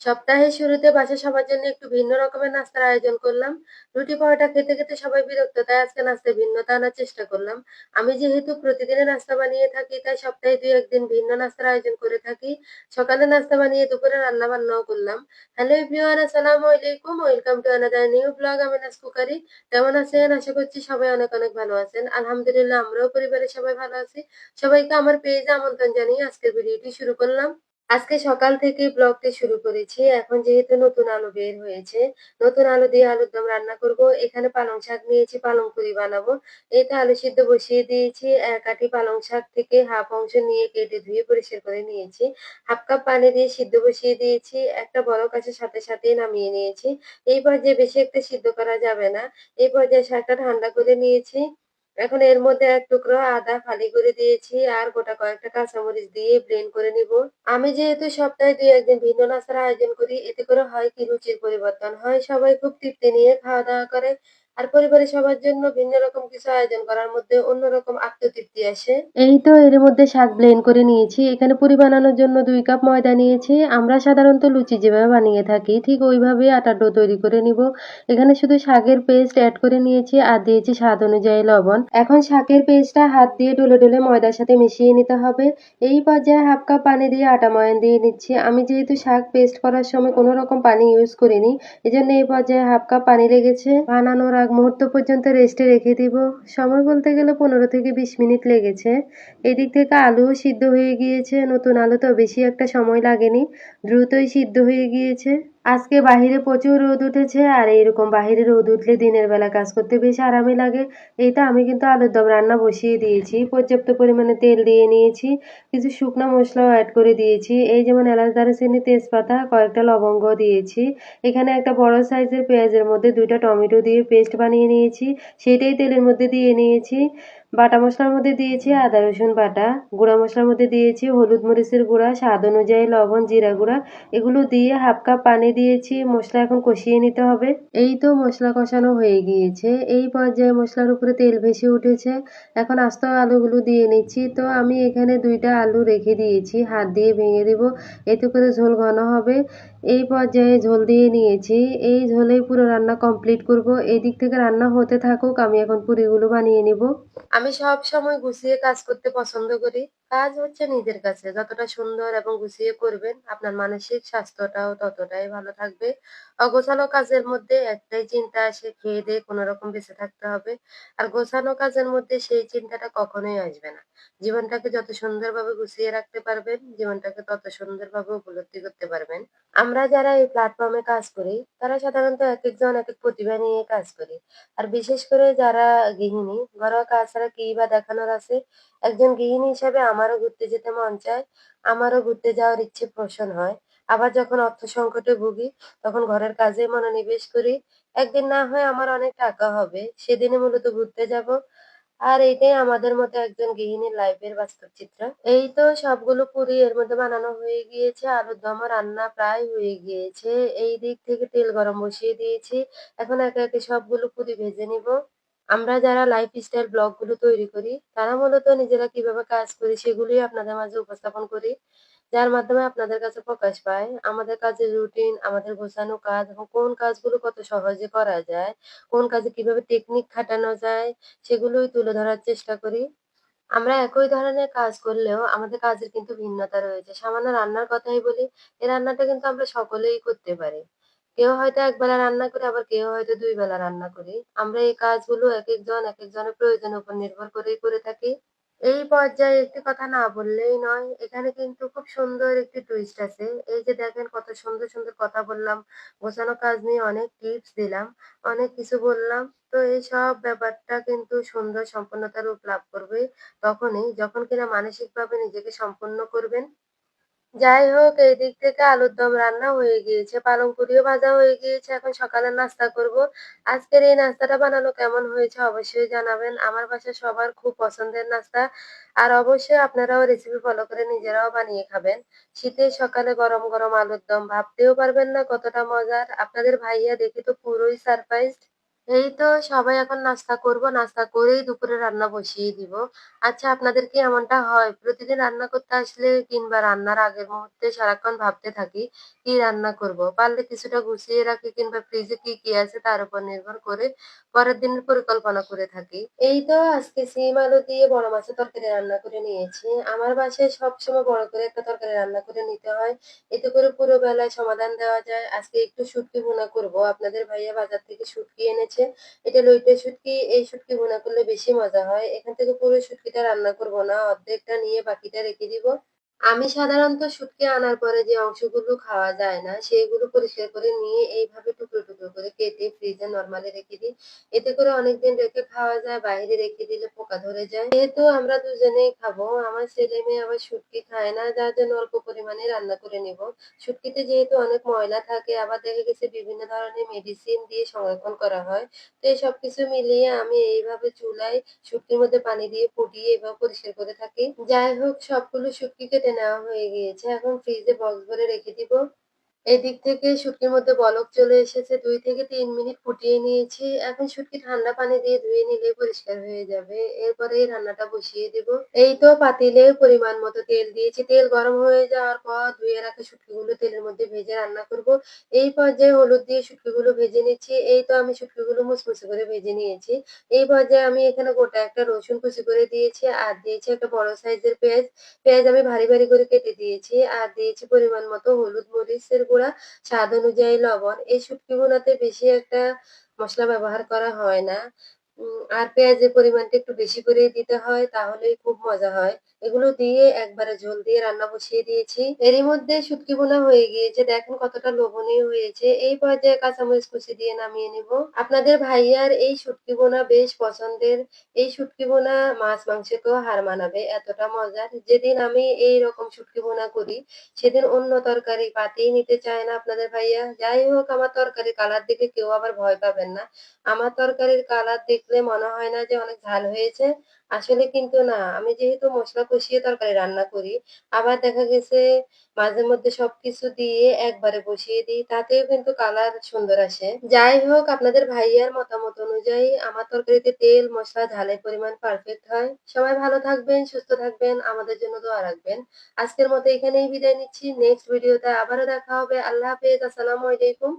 সপ্তাহের শুরুতে বাসায় সবার জন্য একটু ভিন্ন রকমের নাস্তার আয়োজন করলাম। রুটি পরোটা খেতে, খেতে সবাই বিরক্ত তাই আজকে নাস্তায় ভিন্নতা আনার চেষ্টা করলাম। আমি যেহেতু প্রতিদিনের নাস্তা বানিয়ে থাকি তাই সপ্তাহে দুই একদিন ভিন্ন নাস্তার আয়োজন করে থাকি। সকালে নাস্তা বানিয়ে দুপুরে রান্না বান্নাও করলাম। হ্যালো এভরিওয়ান আসসালামু আলাইকুম welcome to another new blog আমি নাস কুকারি। কেমন আছেন? আশা করছি সবাই অনেক অনেক ভালো আছেন। আলহামদুলিল্লাহ আমরাও পরিবারের সবাই ভালো আছি। সবাইকে আমার পেজে আমন্ত্রণ জানিয়ে আজকের ভিডিওটি শুরু করলাম। আজকে সকাল থেকে ব্লগটি শুরু করেছি। এখন যেহেতু নতুন আলু বের হয়েছে, নতুন আলু দিয়ে আলুর দম রান্না করব। এখানে পালং শাক নিয়েছি, পালং পুরি বানাবো। তো আলু সিদ্ধ বসিয়ে দিয়েছি। এক আটি পালং শাক থেকে হাফ অংশ নিয়ে কেটে ধুয়ে পরিষ্কার করে নিয়েছি। হাফ কাপ পানি দিয়ে সিদ্ধ বসিয়ে দিয়েছি। একটা বড় কাছের সাথে সাথেই নামিয়ে নিয়েছি। এই পর্যায়ে বেশি একটা সিদ্ধ করা যাবে না। এই পর্যায়ে শাকটা ঠান্ডা করে নিয়েছি। এখন এর মধ্যে এক টুকরো আদা ফালি করে দিয়েছি আর গোটা কয়েকটা কাঁচামরিচ দিয়ে ব্লেন্ড করে নিব। আমি যেহেতু সপ্তাহে দুই একদিন ভিন্ন নাস্তার আয়োজন করি, এতে করে হয় কি রুচির পরিবর্তন? হয় সবাই খুব তৃপ্তি নিয়ে খাওয়া দাওয়া করে আর পরিবারের সবার জন্য ভিন্ন রকম কিছু আয়োজন করার মধ্যে অন্যরকম আত্মতৃপ্তি আসে। এই তো এর মধ্যে শাক ব্লেন্ড করে নিয়েছি। এখানে পুরি বানানোর জন্য দুই কাপ ময়দা নিয়েছি। আমরা সাধারণত লুচি যেভাবে বানিয়ে থাকি, ঠিক ওইভাবে আটার ডো তৈরি করে নিব। এখানে শুধু শাকের পেস্ট অ্যাড করে নিয়েছি আর দিয়েছি স্বাদ অনুযায়ী লবণ। এখন শাকের পেস্টটা হাত দিয়ে ডলে ডলে ময়দার সাথে মিশিয়ে নিতে হবে। এই পর্যায়ে হাফ কাপ পানি দিয়ে আটা ময়ান দিয়ে নিচ্ছি। আমি যেহেতু শাক পেস্ট করার সময় কোনো রকম পানি ইউজ করিনি, এজন্য এই পর্যায়ে হাফ কাপ পানি লেগেছে। বানানোর আগ মুহূর্ত পর্যন্ত রেস্টে রেখে দিব। সময় বলতে গেলে পনেরো থেকে বিশ মিনিট লেগেছে। এদিক থেকে আলুও সিদ্ধ হয়ে গিয়েছে। নতুন আলু তো বেশি একটা সময় লাগেনি। দ্রুতই সিদ্ধ হয়ে গিয়েছে। আজকে বাহিরে প্রচুর রোদ উঠেছে আর এইরকম বাহিরে রোদ উঠলে দিনের বেলা কাজ করতে বেশ আরামই লাগে। এইটা আমি কিন্তু আলুর দম রান্না বসিয়ে দিয়েছি। পর্যাপ্ত পরিমাণে তেল দিয়ে নিয়েছি, কিছু শুকনো মশলাও অ্যাড করে দিয়েছি। এই যেমন এলাচ, দারুচিনি, তেজপাতা, কয়েকটা লবঙ্গ দিয়েছি। এখানে একটা বড় সাইজের পেঁয়াজের মধ্যে দুইটা টমেটো দিয়ে পেস্ট বানিয়ে নিয়েছি। সেটাই তেলের মধ্যে দিয়ে নিয়েছি। বাটা মশলার মধ্যে দিয়েছি আদা, রসুন বাটা, গুঁড়া মশলার মধ্যে দিয়েছি হলুদ মরিচের গুঁড়া, স্বাদ অনুযায়ী লবণ, জিরা গুঁড়া। এগুলো দিয়ে হাফ কাপ পানি দিয়েছি, মশলা এখন কষিয়ে নিতে হবে। এই তো মশলা কষানো হয়ে গিয়েছে। এই পর্যায়ে মশলার উপরে তেল ভেসে উঠেছে। এখন আস্ত আলুগুলো দিয়ে নিচ্ছি। তো আমি এখানে দুইটা আলু রেখে দিয়েছি। হাত দিয়ে ভেঙে দেব। এতে করে ঝোল ঘন হবে। এই পর্যায়ে ঝোল দিয়ে নিয়েছি। এই ঝোলেই পুরো রান্না কমপ্লিট করব। এই দিক থেকে রান্না হতে থাকুক, আমি এখন পুরিগুলো বানিয়ে নিব। আমি সব সময় গুছিয়ে কাজ করতে পছন্দ করি। কাজ হচ্ছে নিজের কাছে। যতটা সুন্দর এবং গুছিয়ে করবেন, আপনার মানসিক স্বাস্থ্যটাও ততটাই ভালো থাকবে। অগোছালো কাজের মধ্যে একটাই চিন্তা আসে খেয়ে দিয়ে কোনো রকম বেঁচে থাকতে হবে। আর গোছানো কাজের মধ্যে সেই চিন্তাটা কখনোই আসবে না। জীবনটাকে যত সুন্দরভাবে গুছিয়ে রাখতে পারবেন, জীবনটাকে তত সুন্দরভাবে উপলব্ধি করতে পারবেন। আমরা যারা এই প্ল্যাটফর্মে কাজ করি, তারা সাধারণত এক একজন, এক এক প্রতিভা নিয়ে কাজ করি। আর বিশেষ করে যারা গৃহিণী, ঘরোয়া কাজ ছাড়া কি বা দেখানোর আছে। একজন গৃহিণী হিসেবে আমারও ঘুরতে যেতে মন চায়, আমারও ঘুরতে যাওয়ার ইচ্ছে পোষণ হয়। আবার যখন অর্থ সংকটে ভুগি, তখন ঘরের কাজে মনোনিবেশ করি। একদিন না হয় আমার অনেক টাকা হবে, সেদিনে মূলত ঘুরতে যাব। আর এইটাই আমাদের মতো একজন গৃহিণীর লাইফের বাস্তব চিত্র এই তো সবগুলো পুরি এর মধ্যে বানানো হয়ে গিয়েছে আলুর দমও রান্না প্রায় হয়ে গিয়েছে। এই দিক থেকে তেল গরম বসিয়ে দিয়েছি। এখন একে একে সবগুলো পুরি ভেজে নিব। আমরা যারা লাইফ স্টাইল ব্লগগুলো তৈরি করি, তারা মূলত নিজেরা কীভাবে কাজ করি সেগুলোই আপনাদের মাঝে উপস্থাপন করি। যার মাধ্যমে আপনাদের কাছে প্রকাশ পায় আমাদের কাজের রুটিন আমাদের গোছানো কাজ এবং কোন কাজগুলো কত সহজে করা যায়, কোন কাজে কীভাবে টেকনিক খাটানো যায়, সেগুলোই তুলে ধরার চেষ্টা করি। আমরা একই ধরনের কাজ করলেও আমাদের কাজের কিন্তু ভিন্নতা রয়েছে। সামান্য রান্নার কথাই বলি, এই রান্নাটা কিন্তু আমরা সকলেই করতে পারি। কেউ হয়তো একবেলা রান্না করে, আবার কেউ হয়তো দুই বেলা রান্না করে। আমরা এই কাজগুলো এক একজন এক একজনের প্রয়োজনের উপর নির্ভর করেই করে থাকি। এই পর্যায়ে একটি কথা না বললেই নয়, এখানে কিন্তু খুব সুন্দর একটি টুইস্ট আছে। এই যে দেখেন কত সুন্দর সুন্দর কথা বললাম, গোছানো কাজ নিয়ে অনেক টিপস দিলাম, অনেক কিছু বললাম। তো এই সব ব্যাপারটা কিন্তু সুন্দর সম্পূর্ণতা রূপ লাভ করবে তখনই, যখন কিনা মানসিকভাবে নিজেকে সম্পূর্ণ করবেন। যাই হোক এই দিক থেকে আলুর দম রান্না হয়ে গিয়েছে, পালং পুরিও ভাজা হয়ে গিয়েছে, এখন সকালের নাস্তা করব। আজকের এই নাস্তাটা বানানো কেমন হয়েছে অবশ্যই জানাবেন। আমার বাসায় সবার খুব পছন্দের নাস্তা, আর অবশ্যই আপনারাও রেসিপি ফলো করে নিজেরাও বানিয়ে খাবেন। শীতের সকালে গরম গরম আলুর দম, ভাবতেও পারবেন না কতটা মজার। আপনাদের ভাইয়া দেখে তো পুরোই সারপ্রাইজড এই তো সবাই এখন নাস্তা করব। নাস্তা করেই দুপুরে রান্না বসিয়ে দিব। আচ্ছা আপনাদের কি এমনটা হয়? প্রতিদিন রান্না করতে আসলে কিংবা রান্নার আগের মুহূর্তে সারাক্ষণ ভাবতে থাকি, কি রান্না করব? পারলে কিছুটা গুছিয়ে রাখি কিংবা ফ্রিজে কি, কি আছে তার উপর নির্ভর করে পরের দিনের পরিকল্পনা করে থাকি। এই তো আজকে সিম আলু দিয়ে বড় মাছের তরকারি রান্না করে নিয়েছি। আমার বাসায় সবসময় বড় করে একটা তরকারি রান্না করে নিতে হয়। এতে করে পুরো বেলায় সমাধান দেওয়া যায়। আজকে একটু শুটকি ভুনা করব। আপনাদের ভাইয়া বাজার থেকে শুটকি এনেছে। এটা লইটে শুটকি। এই শুটকি ভুনা করলে বেশি মজা হয়। এখান থেকে পুরো শুটকিটা রান্না করব না। অর্ধেকটা নিয়ে বাকিটা রেখে দিব। আমি সাধারণত শুটকি আনার পরে যে অংশগুলো খাওয়া যায় না, সেগুলো পরিষ্কার করে নিয়ে এইভাবে টুকরো, টুকরো করে কেটে ফ্রিজে নরমালি রেখে দিই। এতে করে অনেকদিন রেখে খাওয়া যায়, বাইরে রেখে দিলে পোকা ধরে যায়। যেহেতু আমরা দুজনেই খাব, আমার ছেলে-মেয়ে আবার শুটকি খায় না, যার জন্য অল্প পরিমাণে রান্না করে নিব। শুটকিতে যেহেতু অনেক ময়লা থাকে, আবার দেখা গেছে বিভিন্ন ধরনের মেডিসিন দিয়ে সংরক্ষণ করা হয়। তো এই সবকিছু মিলিয়ে আমি এইভাবে চুলায় শুটকির মধ্যে পানি দিয়ে ফুটিয়ে এভাবে পরিষ্কার করে থাকি। যাই হোক সবগুলো শুটকি নেওয়া হয়ে গিয়েছে। এখন ফ্রিজে বক্স ভরে রেখে দিব। এদিক থেকে শুটকির মধ্যে বলক চলে এসেছে ২ থেকে ৩ মিনিট ফুটিয়ে নিয়েছি। এখন শুটকি ঠান্ডা পানি দিয়ে ধুয়ে নিলেই পরিষ্কার হয়ে যাবে। এরপরে রান্নাটা বসিয়ে দেব। এই তো পাতিলে পরিমাণ মতো তেল দিয়েছি। তেল গরম হয়ে যাওয়ার পর ধুয়ে রাখা শুটকিগুলো তেলের মধ্যে ভেজে রান্না করব। এই পর্যায়ে হলুদ দিয়ে শুটকিগুলো ভেজে নিচ্ছি। এই তো আমি শুটকিগুলো মুচমুচে করে ভেজে নিয়েছি। এই পর্যায়ে আমি এখানে গোটা একটা রসুন কুচি করে দিয়েছি আর দিয়েছি একটা বড় সাইজের পেঁয়াজ। পেঁয়াজ আমি ভারী, ভারী করে কেটে দিয়েছি। আর দিয়েছি পরিমাণ মতো হলুদ, মরিচের গুঁড়া, স্বাদ অনুযায়ী লবণ। এই শুটকি গুঁড়াতে বেশি একটা মশলা ব্যবহার করা হয় না। আর পেঁয়াজের পরিমাণটা একটু বেশি করে দিতে হয়, তাহলেই খুব মজা হয়। এগুলো দিয়ে একবারে ঝোল দিয়ে রান্না বসিয়ে দিয়েছি। এরই মধ্যে শুটকি বোনা হয়ে গিয়েছে। দেখেন কতটা লোভনীয় হয়েছে। এই পর্যায়ে কাঁচামরিচ কুচি দিয়ে নামিয়ে নিব। আপনাদের ভাইয়ার এই শুটকি বোনা বেশ পছন্দের। এই শুটকি বোনা মাছ মাংসকেও হার মানাবে, এতটা মজার। যেদিন আমি এইরকম শুটকি বোনা করি, সেদিন অন্য তরকারি পাতেই নিতে চায় না আপনাদের ভাইয়া। যাই হোক, আমার তরকারির কালার দেখে কেউ আবার ভয় পাবেন না। আমার তরকারির কালার দেখলে মনে হয় না যে অনেক ঝাল হয়েছে। আসলে কিন্তু না। আমি যেহেতু মসলা কষিয়ে তরকারি রান্না করি, আবার দেখা গেছে মাঝে মধ্যে সবকিছু দিয়ে একবারে বসিয়ে দিই, তাতেও কিন্তু কালার সুন্দর আসে। যাই হোক আপনাদের ভাইয়ার মতামত অনুযায়ী আমার তরকারিতে তেল, মশলা ঝালের পরিমাণ পারফেক্ট হয়। সবাই ভালো থাকবেন, সুস্থ থাকবেন, আমাদের জন্য দোয়া রাখবেন। আজকের মতো এখানেই বিদায় নিচ্ছি। নেক্সট ভিডিওতে আবারও দেখা হবে। আল্লাহ হাফেজ। আসসালামু আলাইকুম।